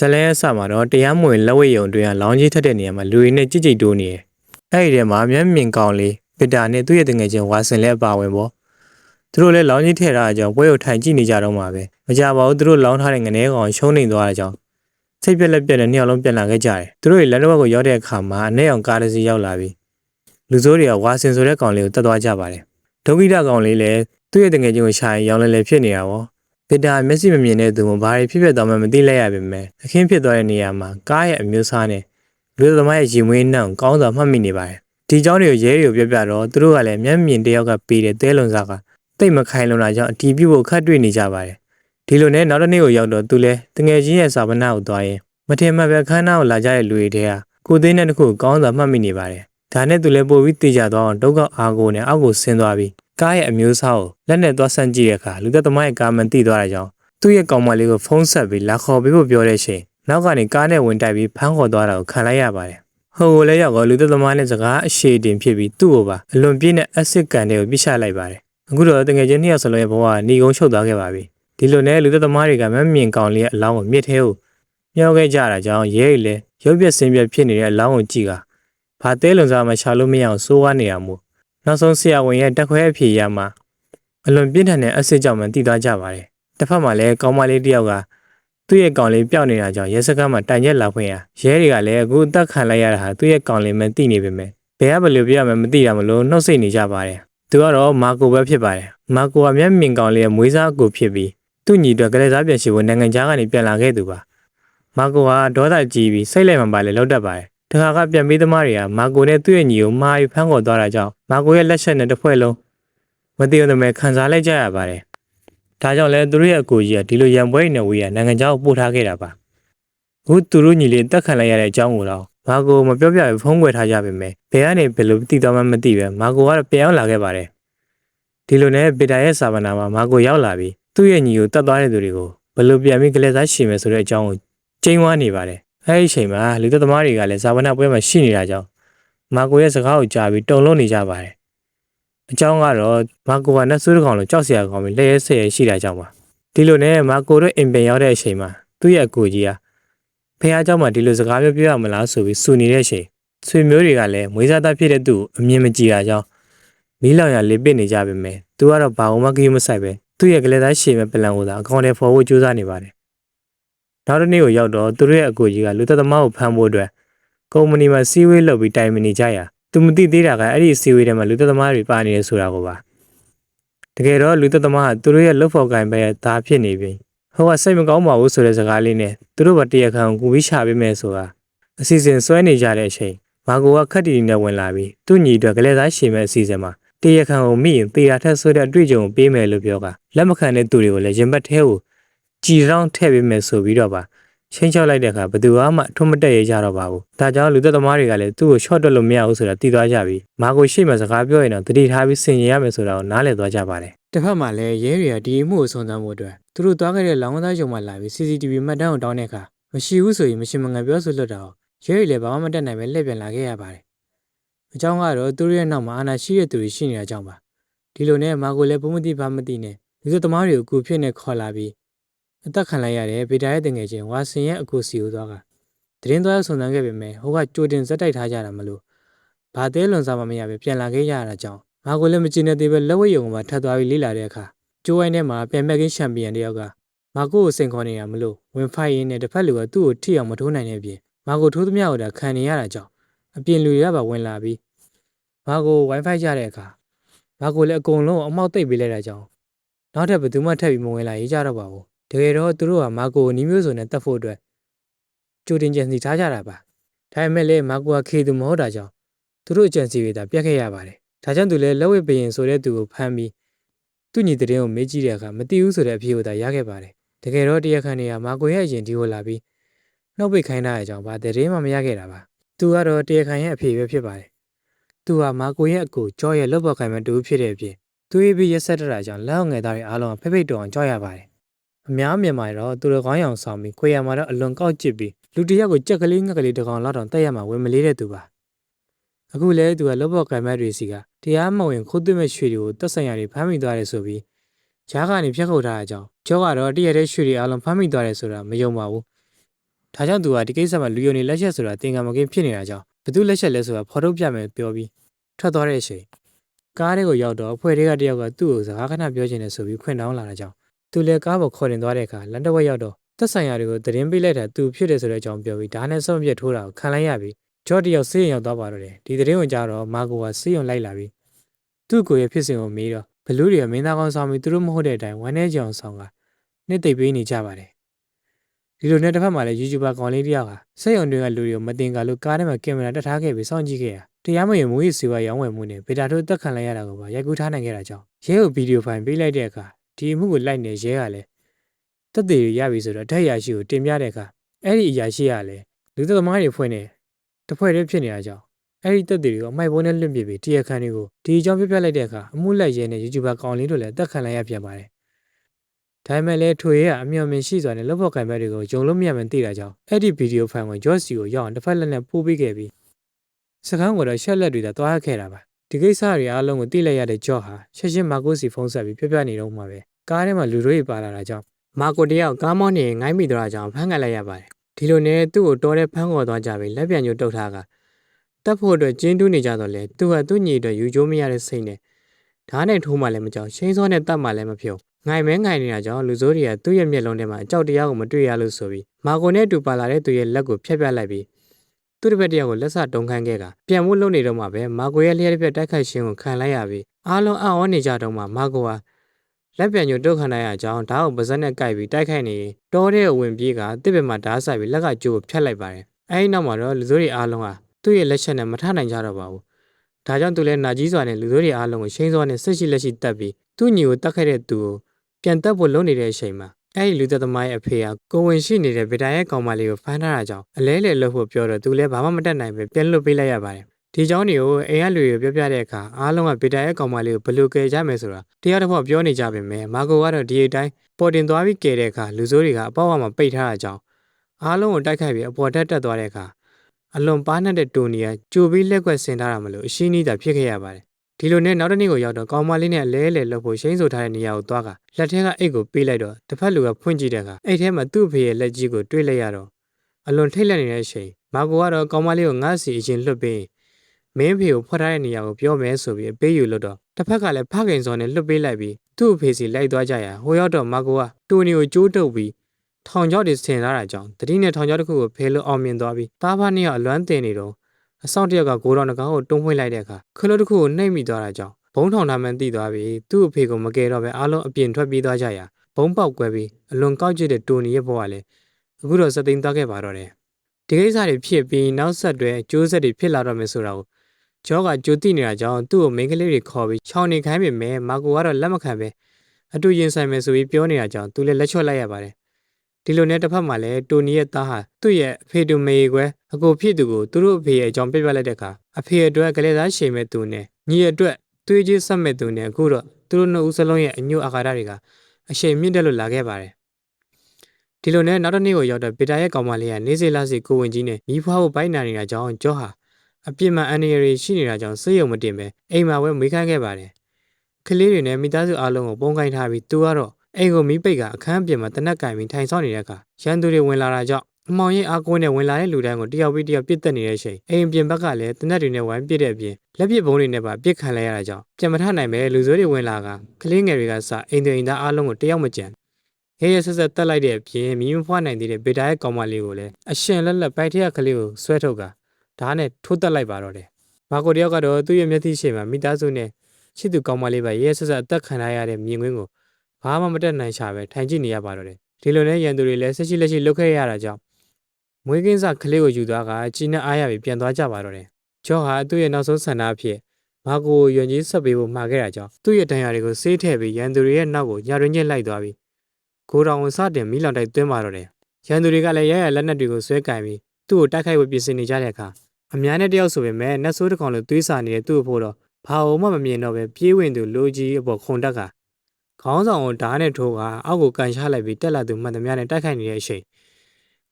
ဇလန်ရဲ့အစမှာတော့တရားမဝင်လက်ဝဲယုံတွင်ကလောင်းကြီးထက်တဲ့နေရာမှာလူတွေနဲ့ကြိတ်ကြိတ်တိုးနေတယ်အဲ့ဒီထဲမှာမျက်မြင်ကောင်းလေးပစ်တာနဲ့သူ့ရဲ့တငယ်ချင်းဝါစင်လည်းအပါဝင်ပေါ့သူတို့လည်းလောင်းကြီးထည့်ထားတဲ့အကြောင်းပွဲကိုထိုင်ကြည့်နေကြတော့မှာပဲမကြပါဘူးသူတို့လောင်းထားတဲ့ငနေကောင်ရှုံးနေသွားတဲ့အကြောင်းစိတ်ပြက်လက်ပြက်နဲ့နှစ်ယောက်လုံးပြန်လာခဲ့ကြတယ်သူတို့ရဲ့လက်တော့ကိုရောက်တဲ့အခါမှာအနေအောင်ကားတစ်စီးရောက်လာပြီးလူစိုးတွေကဝါစင်ဆိုတဲ့ကောင်လေးကိုတတ်သွားကြပါတယ်ဒုက္ခိတကောင်လေးလည်းသူ့ရဲ့တငယ်ချင်းကိုရှာရင်ရောင်းလဲလဲဖြစ်နေတာပေါ့ ဗစ်တာမျက်စိမမြင်တဲ့သူမှဘာတွေဖြစ်ဖြစ်သွားမှမသိလိုက်ရပါမယ်အခင်းဖြစ်သွားတဲ့နေရာမှာကားရဲ့အမျိုးအစားနဲ့လူသမားရဲ့ရင်မွေးနှောင်ကောင်းစွာမှတ်မိနေပါတယ်ဒီเจ้าတွေကိုရဲတွေကိုပြပြတော့သူတို့ကလည်းမျက်မြင်တစ်ယောက်ကပေးတဲ့တဲလွန်စားကတိတ်မခိုင်လုံတာကြောင့်အတီးပြုတ်ဖို့ခတ်တွေ့နေကြပါတယ်ဒီလိုနဲ့နောက်တစ်နေ့ကိုရောက်တော့သူလဲတငယ်ချင်းရဲ့စာပနာကိုသွားရင်မထင်မှတ်ပဲခန်းနာကိုလာကြတဲ့လူတွေထဲကကိုသိန်းတဲ့တစ်ခုကိုကောင်းစွာမှတ်မိနေပါတယ် ဒါနဲ့သူလဲပို့ပြီးတည်ကြသွားအောင်ဒုက္ခအားကိုနဲ့အောက်ကိုဆင်းသွားပြီးကားရဲ့အမျိုးအစားကိုလက်နဲ့သွားဆန့်ကြည့်တဲ့အခါလူသက်သမားရဲ့ကားမန်တိသွားတဲ့ကြောင့်သူ့ရဲ့ကောင်မလေးကိုဖုန်းဆက်ပြီးလာခေါ်ပေးဖို့ပြောတဲ့အချိန်နောက်ကနေကားနဲ့ဝင်တိုက်ပြီးဖမ်းခေါ်သွားတာကိုခံလိုက်ရပါတယ်ဟိုကိုလည်းရောက်တော့လူသက်သမားနဲ့စကားအရှိတင်ဖြစ်ပြီးသူ့ကိုပါအလွန်ပြည့်တဲ့အက်ဆစ်ကန်တွေကိုပြစ်ချလိုက်ပါတယ်အခုတော့တကယ်ချင်းနှစ်ယောက်စလုံးရဲ့ဘဝကနေကုန်းချုပ်သွားခဲ့ပါပြီဒီလိုနဲ့လူသက်သမားတွေကမမြင်ကောင်လေးရဲ့အလောင်းကိုမြစ်ထဲကိုမြောက်ခဲ့ကြတာကြောင့်ရဲရီလည်းရုပ်ပြက်ဆင်းပြက်ဖြစ်နေတဲ့အလောင်းကိုကြည့်က ဘာတဲလွန်စားမှရှာလို့မရအောင်စိုးဝါနေရမို့နောက်ဆုံးဆရာဝန်ရဲ့တက်ခွဲအဖြေရမှာအလွန်ပြင်းထန်တဲ့အဆစ်ကြောင့်မှတည်သွားကြပါတယ်။တစ်ဖက်မှာလည်းကောင်းမလေးတစ်ယောက်ကသူ့ရဲ့ကောင်လေးပျောက်နေတာကြောင့်ရဲစခန်းမှာတိုင်ရက်လာဖွင့်ရရဲတွေကလည်းအခုအသက်ခံလိုက်ရတာဟာသူ့ရဲ့ကောင်လေးမှသိနေပေမဲ့ဘယ်ကဘယ်လိုပြရမှမသိတာမလို့နှုတ်ဆိတ်နေကြပါတယ်။သူကတော့မာကိုပဲဖြစ်ပါတယ်။မာကိုကမျက်မြင်ကောင်လေးရဲ့မွေးစားအကူဖြစ်ပြီးသူ့ညီအတွက်ကလေးစားပြန်ရှိဖို့နိုင်ငံခြားကနေပြန်လာခဲ့သူပါ။မာကိုကဒေါသကြီးပြီးစိတ်လိုက်မှပါလေလောက်တတ်ပါတယ် တခါကပြန်ပေးသမားတွေကမာကိုနဲ့သူ့ရဲ့ညီကိုမာယူဖမ်းခေါ်သွားတာကြောင့်မာကိုရဲ့လက်ချက်နဲ့တစ်ဖွဲ့လုံးမတည်ရမယ်ခံစားလိုက်ကြရပါတယ်။ဒါကြောင့်လဲသူတို့ရဲ့အကူကြီးကဒီလိုရံပွဲနေဝေးရနိုင်ငံခြားကိုပို့ထားခဲ့တာပါ။အခုသူတို့ညီလေးတက်ခံလိုက်ရတဲ့အကြောင်းကိုတော့မာကိုမပြောပြဘဲဖုံးကွယ်ထားကြပါမယ်။ဘယ်ကနေဘယ်လိုတည်သွားမှမသိပဲမာကိုကတော့ပြန်ရောက်လာခဲ့ပါတယ်။ဒီလိုနဲ့ဗီတာရဲ့စာပနာမှာမာကိုရောက်လာပြီးသူ့ရဲ့ညီကိုတတ်သွားတဲ့သူတွေကိုဘယ်လိုပြန်ပြီးကလေးစားရှင်မယ်ဆိုတဲ့အကြောင်းကိုကျင်းဝါနေပါတယ်။ အဲဒီအချိန်မှာလူသက်သမားတွေကလည်းဇာဝနာပွဲမှာရှိနေတာကြောင့်မာကိုရဲ့စကားကိုကြားပြီးတုံလုံးနေကြပါတယ်။အကြောင်းကတော့မာကိုကနတ်ဆိုးတစ်ကောင်လိုကြောက်စရာကောင်းပြီးလက်ရဲဆဲရဲရှိတာကြောင့်ပါ။ဒီလိုနဲ့မာကိုတို့အင်ပင်ရောက်တဲ့အချိန်မှာသူ့ရဲ့အကူကြီးကဖះเจ้าမှာဒီလိုစကားပြောပြရမလားဆိုပြီးစူနေတဲ့အချိန်ဆွေမျိုးတွေကလည်းမွေးစားသားဖြစ်တဲ့သူ့ကိုအမြင်မကြည့်တာကြောင့်မီးလောင်ရလေးပစ်နေကြပါမယ်။သူကတော့ဘာမှမကြည့်မဆိုင်ပဲသူ့ရဲ့ကလေးသားရှည်မဲ့ပလန်ကိုသာအကောင့်ထဲဖော်ဖို့ကြိုးစားနေပါတယ်။ နောက်တစ်နေ့ကိုရောက်တော့သူတို့ရဲ့အကူကြီးကလူသက်သမားကိုဖမ်းဖို့အတွက်ကုမ္ပဏီမှာစီးဝေးလုပ်ပြီးတိုင်ပင်နေကြရာသူမသိသေးတာကအဲ့ဒီစီးဝေးထဲမှာလူသက်သမားတွေပါနေတယ်ဆိုတာကိုပါတကယ်တော့လူသက်သမားကသူတို့ရဲ့လှုပ်ဖော်ကိုင်ပဲသားဖြစ်နေပြီဟိုကစိတ်မကောင်းပါဘူးဆိုတဲ့စကားလေးနဲ့သူတို့ဘာတရခံကိုကူပြီးရှာပေးမယ်ဆိုတာအစီအစဉ်ဆွဲနေကြတဲ့အချိန်မာကိုကခက်တီတီနဲ့ဝင်လာပြီးသူ့ညီအတွက်ကလေးစားရှည်မဲ့အစီအစဉ်မှာတရခံကိုမိရင်တေတာထက်ဆိုတဲ့အတွေ့အကြုံကိုပေးမယ်လို့ပြောကလက်မခံတဲ့သူတွေကိုလည်းရင်ဘတ်ထဲကို ကြည်ရောင်းထည့်ပေးမယ်ဆိုပြီးတော့ပါချင်းချောက်လိုက်တဲ့အခါဘယ်သူမှအထွတ်မတက်ရကြတော့ပါဘူး။ဒါကြောင့်လူသက်သမားတွေကလည်းသူ့ကို short တက်လို့မရဘူးဆိုတာသိသွားကြပြီ။မာကိုရှိမှစကားပြောရင်တော့တတိထားပြီးဆင်ញင်ရမယ်ဆိုတာကိုနားလည်သွားကြပါတယ်။တစ်ဖက်မှာလည်းရဲတွေကဒီအမှုကိုစုံစမ်းဖို့အတွက်သူတို့သွားခဲ့တဲ့လောင်းကစားရုံမှာလာပြီး CCTV မှတ်တမ်းကိုတောင်းတဲ့အခါမရှိဘူးဆိုရင်မရှိမငန်ပြောဆိုလွတ်တာကိုရဲတွေလည်းဘာမှမတက်နိုင်ပဲလှည့်ပြန်လာခဲ့ရပါတယ်။အကြောင်းကတော့သူတို့ရဲ့နောက်မှာအာဏာရှိတဲ့သူတွေရှိနေတာကြောင့်ပါ။ဒီလိုနဲ့မာကိုလည်းဘုံမတိဘာမတိနဲ့လူသက်သမားတွေကိုကူဖြစ်နေခေါ်လာပြီး အသက်ခံလိုက်ရတဲ့ဗီတာရဲ့တငယ်ချင်းဝါစင်ရဲ့အကူစီကိုသွားကတရင်သွားဆုံစမ်းခဲ့ပေမဲ့ဟိုကကြိုတင်ဇက်တိုက်ထားကြတာမလို့ဘာသေးလွန်စားမှမရပဲပြန်လာခဲ့ရတာကြောင့်ငါကိုလည်းမကျင်တဲ့သေးပဲလက်ဝဲယုံမှာထပ်သွားပြီးလေးလာတဲ့အခါကျိုးဝိုင်းထဲမှာပြန်မဲ့ကင်းချန်ပီယံတယောက်ကမာကိုကိုစိန်ခေါ်နေတာမလို့ဝင်ဖိုက်ရင်းနဲ့တစ်ဖက်လူကသူ့ကိုထိအောင်မထိုးနိုင်တဲ့အပြင်မာကိုထိုးသမျှကိုဒါခံနေရတာကြောင့်အပြင်လူတွေကပါဝင်လာပြီးမာကို Wi-Fi ကြတဲ့အခါမာကိုလည်းအကုန်လုံးအမောက်သိပ်ပေးလိုက်တာကြောင့်နောက်ထပ်ဘယ်သူမှထပ်ပြီးမဝင်လာရေးကြတော့ပါဘူး တကယ်တော့သူတို့ကမာကိုကိုနီးမျိုးစုံနဲ့တတ်ဖို့အတွက်ကြိုတင်ကြံစီထားကြတာပါဒါပေမဲ့လည်းမာကိုကခေသူမဟုတ်တာကြောင့်သူတို့အကြံစီတွေသာပြတ်ခဲ့ရပါတယ်ဒါကြောင့်သူလည်းလက်ဝဲပရင်ဆိုတဲ့သူကိုဖမ်းပြီးသူ့ညီတဲ့င်းကိုမေးကြည့်တဲ့အခါမသိဘူးဆိုတဲ့အဖြေကိုသာရခဲ့ပါတယ်တကယ်တော့တရားခံတွေကမာကိုရဲ့အရင်ဒီကိုလာပြီးနှုတ်ပိတ်ခိုင်းတာအကြောင်းဘာတဲ့င်းမှမရခဲ့တာပါသူကတော့တရားခံရဲ့အဖြေပဲဖြစ်ပါတယ်သူဟာမာကိုရဲ့အကိုကြောရဲ့လွတ်ပေါ်ခိုင်မဲ့တူဖြစ်တဲ့အပြင်သူရေးပြီးရက်ဆက်တတာကြောင့်လက်အောင်ငယ်သားတွေအားလုံးဖိဖိတ်တော်အောင်ကြောက်ရပါတယ် အများမြန်မာတော့သူတို့ကောင်းရောင်ဆောင်ပြီးခွေရမှာတော့အလွန်ကောက်ကျစ်ပြီးလူတစ်ယောက်ကိုကြက်ကလေးငှက်ကလေးတစ်ကောင်လောက်တောင်တက်ရမှာဝင်မလေးတဲ့သူပါအခုလဲသူကလောဘော့ကံမတ်တွေစီကတရားမဝင်ခိုးသွင်းမဲ့ရွှေတွေကိုတက်ဆိုင်ရတွေဖမ်းမိသွားတယ်ဆိုပြီးဂျားကနေဖြတ်ခုတ်ထားတဲ့အကြောင်းကျောကတော့တည့်ရတဲ့ရွှေတွေအလုံးဖမ်းမိသွားတယ်ဆိုတာမယုံပါဘူးဒါကြောင့်သူကဒီကိစ္စမှာလူယုံနေလက်ချက်ဆိုတာတင်ကံမကင်းဖြစ်နေတာကြောင့်ဘသူလက်ချက်လဲဆိုတာဖော်ထုတ်ပြမယ်ပြောပြီးထွက်သွားတဲ့အချိန်ကားတွေကိုရောက်တော့အဖွဲ့တွေကတယောက်ကသူ့ကိုစကားခဏပြောချင်တယ်ဆိုပြီးခွင့်တောင်းလာတာကြောင့် သူလည်းကားပေါ်ခေါ်တင်သွားတဲ့အခါလန်တဝက်ရောက်တော့သက်ဆိုင်ရာတွေကိုသတင်းပေးလိုက်တာသူဖြစ်တယ်ဆိုတဲ့အကြောင်းပြောပြီးဒါနဲ့ဆုံးဖြတ်ထိုးတာကိုခံလိုက်ရပြီးဂျော့တယောက်ဆေးရုံရောက်သွားပါတော့တယ်ဒီသတင်းကိုကြားတော့မာကိုကဆေးရုံလိုက်လာပြီးသူ့ကိုယ်ရဲ့ဖြစ်စဉ်ကိုမေးတော့ဘလူးတွေကမင်းသားကောင်းဆောင်ပြီးသူတို့မဟုတ်တဲ့အတိုင်းဝမ်းနေကြအောင်ဆောင်ကနှစ်သိပ်ပေးနေကြပါတယ်ဒီလိုနဲ့တစ်ဖက်မှာလည်း YouTuber ကောင်လေးတယောက်ဟာစက်ရုံတွေကလူတွေကိုမတင်ကားလို့ကားထဲမှာကင်မရာတက်ထားခဲ့ပြီးစောင့်ကြည့်ခဲ့တာတရားမဝင်မူရေးစီဝါရောင်းဝယ်မှုနဲ့ဗီတာတို့တက်ခံလိုက်ရတာကိုပါရိုက်ကူးထားနိုင်ခဲ့တာကြောင့်ရဲကိုဗီဒီယိုဖိုင်ပေးလိုက်တဲ့အခါ ဒီအမှုကိုလိုက်နေရဲကလည်းတက်သေးရရပြီဆိုတော့ဓာတ်ရရှိကိုတင်ပြတဲ့အခါအဲ့ဒီအရာရှိကလည်းလူသက်သမားတွေဖွင့်နေတစ်ဖွဲ့တည်းဖြစ်နေတာကြောင့်အဲ့ဒီတက်သေးတွေကိုအမိုက်ပုံးနဲ့လွတ်ပြပြီးတရားခံတွေကိုဒီအကြောင်းပြပြလိုက်တဲ့အခါအမှုလိုက်ရဲနဲ့ YouTuber ကောင်လေးတို့လည်းတက်ခံလိုက်ရပြန်ပါတယ်ဒါပေမဲ့လည်းထွေရဲကအမျှော်မြင်ရှိစွာနဲ့လက်ဖို့ကင်ဘက်တွေကိုယုံလို့မရမှန်းသိတာကြောင့်အဲ့ဒီဗီဒီယိုဖိုင်ကို George စီကိုရောက်အောင်တစ်ဖက်လက်နဲ့ပို့ပေးခဲ့ပြီးစကန်းကတော့ရှက်လက်တွေသာတွားခဲ့တာပါဒီကိစ္စတွေအားလုံးကိုသိလိုက်ရတဲ့ George ဟာချက်ချင်းမာကိုစီဖုန်းဆက်ပြီးပြပြနေတော့မှာပဲ ကားထဲမှာလူတွေပါလာတာကြောင့်မာကိုတယောက်ကားမောင်းနေငိုင်းမိသွားတာကြောင့်ဖမ်းခံလိုက်ရပါတယ်ဒီလိုနဲ့သူ့ကိုတော်တဲ့ဖမ်းခေါ်သွားကြပြီးလက်ပြန်ညှိုးတုတ်ထားကတက်ဖို့အတွက်ကျင်းတူးနေကြတော့လေသူကသူ့ညီအတွက်ယူကျိုးမရတဲ့စိတ်နဲ့ဓာတ်နဲ့ထိုးမှလည်းမကြောက်ရှိန်းစောနဲ့တတ်မှလည်းမဖြုံငိုင်မဲငိုင်နေတာကြောင့်လူစိုးတွေကသူ့ရဲ့မျက်လုံးထဲမှာအကြောက်တရားကိုမတွေ့ရလို့ဆိုပြီးမာကိုနဲ့အတူပါလာတဲ့သူရဲ့လက်ကိုဖျက်ပြလိုက်ပြီးသူ့တစ်ဖက်တယောက်ကိုလက်စတုံခန်းခဲ့ကပြန်မှုလုပ်နေတော့မှပဲမာကိုရဲ့လျှက်တစ်ဖက်တိုက်ခိုက်ခြင်းကိုခံလိုက်ရပြီးအားလုံးအံ့ဩနေကြတော့မှမာကိုဟာ လက်ပြန်ညိုတုတ်ခံလိုက်ရကြောင်းဓာတ်ကိုပါဇက်နဲ့ကိုက်ပြီးတိုက်ခိုက်နေရင်တောထဲကိုဝင်ပြေးကတစ်ပင်မှာဓာတ်ဆိုင်ပြီးလက်ကကြိုးကိုဖျက်လိုက်ပါတယ်အဲဒီနောက်မှာတော့လူစိုးတွေအားလုံးဟာသူ့ရဲ့လက်ချက်နဲ့မထနိုင်ကြတော့ပါဘူးဒါကြောင့်သူလည်းနာကြီးစွာနဲ့လူစိုးတွေအားလုံးကိုရှိန်းစောနဲ့ဆက်ရှိလက်ရှိတက်ပြီးသူ့ညီကိုတတ်ခဲ့တဲ့သူကိုပြန်တက်ဖို့လုပ်နေတဲ့အချိန်မှာအဲ့ဒီလူသက်သမားရဲ့အဖေကကိုဝင်ရှိနေတဲ့ဗီတာရဲ့ကောင်မလေးကိုဖမ်းထားတာကြောင့်အလဲလဲလှုပ်ဖို့ပြောတော့သူလည်းဘာမှမတတ်နိုင်ပဲပြန်လွတ်ပေးလိုက်ရပါတယ် ဒီเจ้าနေကိုအိမ်ကလူတွေပြောပြတဲ့အခါအားလုံးကဗီတာရဲ့ကောင်မလေးကိုဘယ်လိုကယ်ကြမယ်ဆိုတာတရားတစ်ဖောက်ပြောနေကြပါမယ်မာကိုကတော့ဒီအတိုင်းပေါ်တင်သွားပြီးကယ်တဲ့အခါလူစိုးတွေကအပေါက်အမှာပိတ်ထားတာကြောင့်အားလုံးကိုတိုက်ခိုက်ပြီးအပေါ်တက်တက်သွားတဲ့အခါ အလွန်ပါးနှက်တဲ့တိုနီကကြိုပြီးလက်ကွက်ဆင်ထားတာမလို့အရှင်းနီးတာဖြစ်ခဲ့ရပါတယ်ဒီလိုနဲ့နောက်တစ်နေ့ကိုရောက်တော့ကောင်မလေးနဲ့အလဲအလဲလှုပ်ဖို့ရှိန်းဆိုထားတဲ့နေရာကိုသွားကလက်ထဲကအိတ်ကိုပေးလိုက်တော့တစ်ဖက်လူကဖွင့်ကြည့်တဲ့အခါအိတ်ထဲမှာသူ့အဖေရဲ့လက်ကြီးကိုတွေ့လိုက်ရတော့အလွန်ထိတ်လန့်နေတဲ့အချိန်မာကိုကတော့ကောင်မလေးကိုငါ့စီအရင်လွတ်ပေး မင်းဖေကိုဖွက်ထားတဲ့နေရာကိုပြောမယ်ဆိုပြီးအပေးယူလို့တော့တစ်ဖက်ကလည်းဖခင်စောနဲ့လွတ်ပေးလိုက်ပြီးသူ့အဖေစီလိုက်သွားကြရဟိုရောက်တော့မာကိုကတိုနီကိုကြိုးတုပ်ပြီးထောင်ချောက်တွေဆင်လာတာကြောင့်တတိနဲ့ထောင်ချောက်တစ်ခုကိုဖဲလို့အောင်မြင်သွားပြီးတားဖားနှစ်ယောက်အလွမ်းတင်နေတော့အဆောင်တစ်ယောက်ကကိုတော်နှကောင်ကိုတွန်းဖွင့်လိုက်တဲ့အခါခလုတ်တစ်ခုကိုနှိပ်မိသွားတာကြောင့်ဘုံထောင်ထားမှန်းသိသွားပြီးသူ့အဖေကမကယ်တော့ပဲအားလုံးအပြင်ထွက်ပြေးသွားကြရာဘုံပေါက်ကွဲပြီးအလွန်ကောက်ကျစ်တဲ့တိုနီရဲ့ဘဝလည်းအခုတော့စသိမ်းသွားခဲ့ပါတော့တယ်ဒီကိစ္စတွေဖြစ်ပြီးနောက်ဆက်တွဲကျိုးဆက်တွေဖြစ်လာတော့မယ်ဆိုတာကို ဂျောကကြိုသိနေတာကြောင့်သူ့ကိုမိန်းကလေးတွေခေါ်ပြီးချောင်းနေခိုင်းပေမဲ့မာကိုကတော့လက်မခံပဲအတူရင်ဆိုင်မယ်ဆိုပြီးပြောနေတာကြောင့်သူလည်းလက်ချော့လိုက်ရပါတယ်ဒီလိုနဲ့တစ်ဖက်မှာလည်းတိုနီရဲ့သားဟာသူ့ရဲ့အဖေတူမေကွယ်အကိုဖြစ်သူကိုသူတို့အဖေရဲ့အကြောင်းပြပြလိုက်တဲ့အခါအဖေအတွက်ကလေးသားရှိန်မဲ့သူနဲ့ညီအတွက်သွေးကြီးဆက်မဲ့သူနဲ့အခုတော့သူတို့နှစ်ဦးစလုံးရဲ့အညွတ်အာဃာတတွေကအရှိန်မြင့်တက်လို့လာခဲ့ပါတယ်ဒီလိုနဲ့နောက်တစ်နေ့ကိုရောက်တော့ဗီတာရဲ့ကောင်မလေးကနေစေလာစီကိုဝင်ကြီးနဲ့မိဖွားကိုပိုက်နာနေတာကြောင့်ကြောဟာ အပြစ်မှန်အန္တရာယ်တွေရှိနေတာကြောင့်စိတ်ယုံမတင်ပဲအိမ်မှာဝဲမေးခိုင်းခဲ့ပါတယ်ကလေးတွေနဲ့မိသားစုအားလုံးကိုပုံကိုင်းထားပြီးသူကတော့အိမ်ကိုမီးပိတ်ကအခန်းပြင်မှာတနက်ကင်ပြီးထိုင်ဆောင်နေတဲ့အခါရန်သူတွေဝင်လာတာကြောင့်အမောင်ရင်အားကိုးနဲ့ဝင်လာတဲ့လူတိုင်းကိုတယောက်ပြီးတယောက်ပြစ်တက်နေတဲ့အချိန်အိမ်ပြင်ဘက်ကလည်းတနက်တွေနဲ့ဝိုင်းပစ်တဲ့အပြင်လက်ပစ်ဘုံတွေနဲ့ပါပစ်ခံလိုက်ရတာကြောင့်ပြန်မထနိုင်ပဲလူစိုးတွေဝင်လာကကလေးငယ်တွေကစအိမ်တွေအိမ်သားအားလုံးကိုတယောက်မကြံရဲရဲဆက်ဆက်တက်လိုက်တဲ့အပြင်မီးမဖွားနိုင်သေးတဲ့ဗေတာရဲ့ကောင်မလေးကိုလည်းအရှင်လက်လက်ပိုက်ထရက်ကလေးကိုဆွဲထုတ်က ဓာတ်နဲ့ထိုးတက်လိုက်ပါတော့တယ်မာကိုတယောက်ကတော့သူ့ရဲ့မျက်စိရှိမှမိသားစုနဲ့ချစ်သူကောင်မလေးပါရဲရဲဆက်ဆက်အသက်ခံရတဲ့မြင်ကွင်းကိုဘာမှမတက်နိုင်ရှာပဲထိုင်ကြည့်နေရပါတော့တယ်ဒီလိုနဲ့ရန်သူတွေလည်းဆက်ရှိလက်ရှိလုတ်ခဲ့ရတာကြောင့်မွေးကင်းစကလေးကိုယူသွားကជីနဲ့အားရပြီးပြန်သွားကြပါတော့တယ်ဂျော့ဟာသူ့ရဲ့နောက်ဆုံးဆန္ဒအဖြစ်မာကိုကိုယွန်ကြီးဆက်ပေးဖို့မှာခဲ့တာကြောင့်သူ့ရဲ့တန်ရာတွေကိုဆေးထည့်ပြီးရန်သူတွေရဲ့နောက်ကိုညာရင်းချင်းလိုက်သွားပြီးကိုတောင်ကိုစတင်မီးလောင်တိုက်သွင်းပါတော့တယ်ရန်သူတွေကလည်းရရလက်နက်တွေကိုဆွဲကင်ပြီးသူ့ကိုတိုက်ခိုက်ဖို့ပြင်ဆင်နေကြတဲ့အခါ အများနဲ့တယောက်ဆိုပေမဲ့နတ်ဆိုးတစ်ကောင်လိုသွေးစာနေတဲ့သူ့အဖို့တော့ဘာအောင်မှမမြင်တော့ပဲပြေးဝင်သူလူကြီးအပေါ်ခုန်တက်ကခေါင်းဆောင်ကိုဓာတ်နဲ့ထိုးကအောက်ကိုကန်ချလိုက်ပြီးတက်လာသူမှန်သမျှနဲ့တိုက်ခိုက်နေတဲ့အချိန်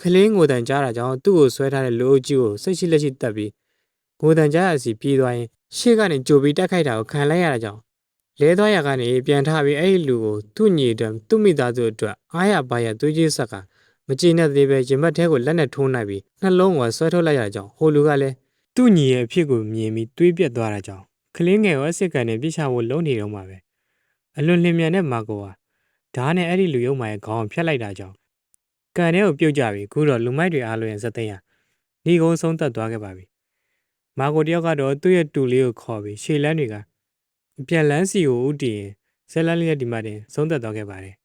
ကလေးငိုတန်ကြားတာကြောင့်သူ့ကိုဆွဲထားတဲ့လူအုပ်ကြီးကိုစိတ်ရှိလက်ရှိတက်ပြီးငိုတန်ကြားရစီပြေးသွားရင်ရှေ့ကနေကြိုပြီးတိုက်ခိုက်တာကိုခံလိုက်ရတာကြောင့်လဲသွားရကနေပြန်ထားပြီးအဲ့ဒီလူကိုသူ့ညီအတွက်သူ့မိသားစုအတွက်အားရပါရသွေးကြီးဆက်က မမကြည်နဲ့သေးပဲရင်ဘတ်ထဲကိုလက်နဲ့ထိုးနိုင်ပြီးနှလုံးကဆွဲထုတ်လိုက်ရကြောင်းဟိုလူကလည်းသူ့ညီရဲ့အဖြစ်ကိုမြင်ပြီးတွေးပြက်သွားတာကြောင့်ကလင်းငယ်ရောအစ်စ်ကန်နဲ့ပြစ်ချဖို့လုံးနေတော့မှာပဲအလွန်လင်မြန်တဲ့မာကိုဟာဓာတ်နဲ့အဲ့ဒီလူယုံမာရဲ့ခေါင်းကိုဖျက်လိုက်တာကြောင့်ကန်ထဲကိုပြုတ်ကြပြီးခုတော့လူမိုက်တွေအားလုံးရဲ့ဇက်သိန်းဟာဒီကုန်းဆုံးသက်သွားခဲ့ပါပြီမာကိုတယောက်ကတော့သူ့ရဲ့တူလေးကိုခေါ်ပြီးရှေ့လန်းတွေကအပြန်လန်းစီကိုဥတည်ရင်ဇက်လန်းလေးရဲ့ဒီမှာတင်ဆုံးသက်သွားခဲ့ပါတယ်